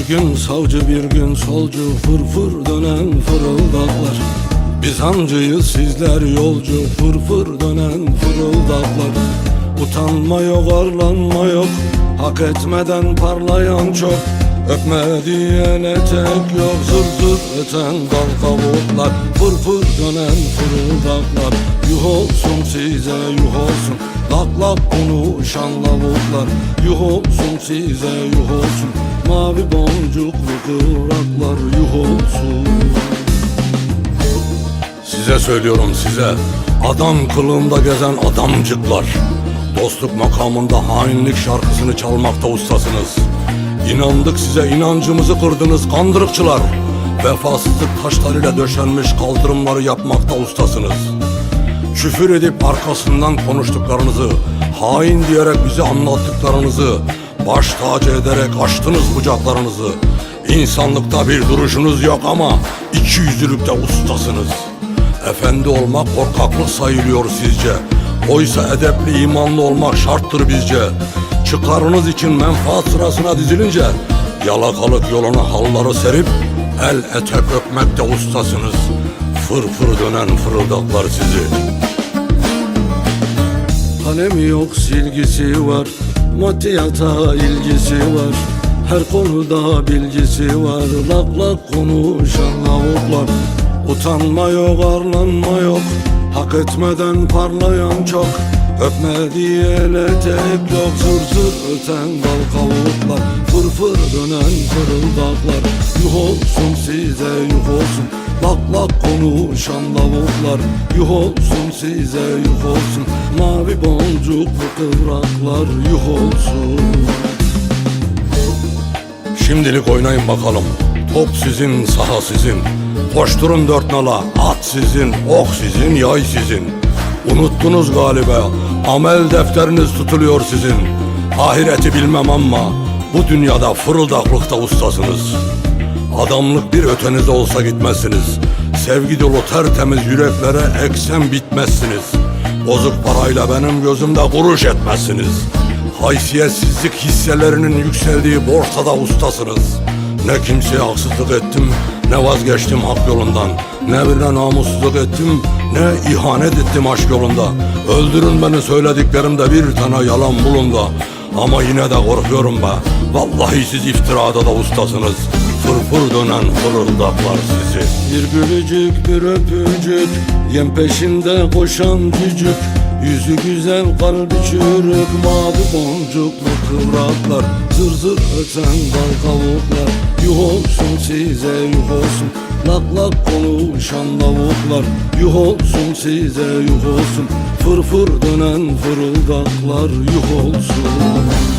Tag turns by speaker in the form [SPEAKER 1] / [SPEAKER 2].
[SPEAKER 1] gün savcı bir gün solcu Fırfır dönen fırıldaklar. Biz hancıyız sizler yolcu Fırfır dönen fırıldaklar. Utanma yok arlanma yok Hak etmeden parlayan çok. Öpme diyene tek yok Zır zır öten dal kavuklar. Fırfır dönen fırıldaklar Yuh olsun size yuh olsun. Lak lak konuşan lavuklar Yuh olsun size yuh olsun Mavi boncuklu kıvraklar yuh olsun. Size söylüyorum size. Adam kılığında gezen adamcıklar. Dostluk makamında hainlik şarkısını çalmakta ustasınız. İnandık size inancımızı kırdınız kandırıkçılar. Vefasızlık taşlarıyla döşenmiş kaldırımları yapmakta ustasınız. Küfür edip arkasından konuştuklarınızı Hain diyerek bize anlattıklarınızı Baş tacı ederek açtınız bucaklarınızı İnsanlıkta bir duruşunuz yok ama iki yüzlülükte ustasınız. Efendi olmak korkaklık sayılıyor sizce. Oysa edepli imanlı olmak şarttır bizce. Çıkarınız için menfaat sırasına dizilince Yalakalık yoluna halları serip El etek öpmekte ustasınız. Fır fır dönen fırıldaklar sizi Kalemi yok silgisi var? Maddiyata ilgisi var. Her konuda bilgisi var. Lak lak konuşan lavuklar Utanma yok arlanma yok. Hak etmeden parlayan çok. Öpme diyene tek yok. Zır zır öten dal kavuklar. Fır fır dönen fırıldaklar olsun. Lak lak konuşan lavuklar Yuh olsun size yuh olsun. Mavi boncuklu kıvraklar yuh olsun. Şimdilik oynayın bakalım. Top sizin, saha sizin. Koşturun dört nala. At sizin, ok sizin, yay sizin. Unuttunuz galiba. Amel defteriniz tutuluyor sizin. Ahireti bilmem ama Bu dünyada fırıldaklıkta ustasınız Adamlık bir ötenizde olsa gitmezsiniz. Sevgi dolu tertemiz yüreklere eksen bitmezsiniz. Bozuk parayla benim gözümde kuruş etmezsiniz. Haysiyetsizlik hisselerinin yükseldiği borsada ustasınız. Ne kimseye haksızlık ettim ne vazgeçtim hak yolundan. Ne birine namussuzluk ettim ne ihanet ettim aşk yolunda. Öldürün beni söylediklerimde bir tane yalan bulun da. Ama yine de korkuyorum be. Vallahi siz iftirada da ustasınız Fırfır dönen fırıldaklar sizi. Bir gülücük bir öpücük Yem peşinde koşan cücük. Yüzü güzel kalbi çürük Mavi boncuklu kıvraklar. Zır zır öten dal kavuklar Yuh olsun size yuh olsun. Lak lak konuşan lavuklar Yuh olsun size yuh olsun. Fır fır dönen fırıldaklar yuh olsun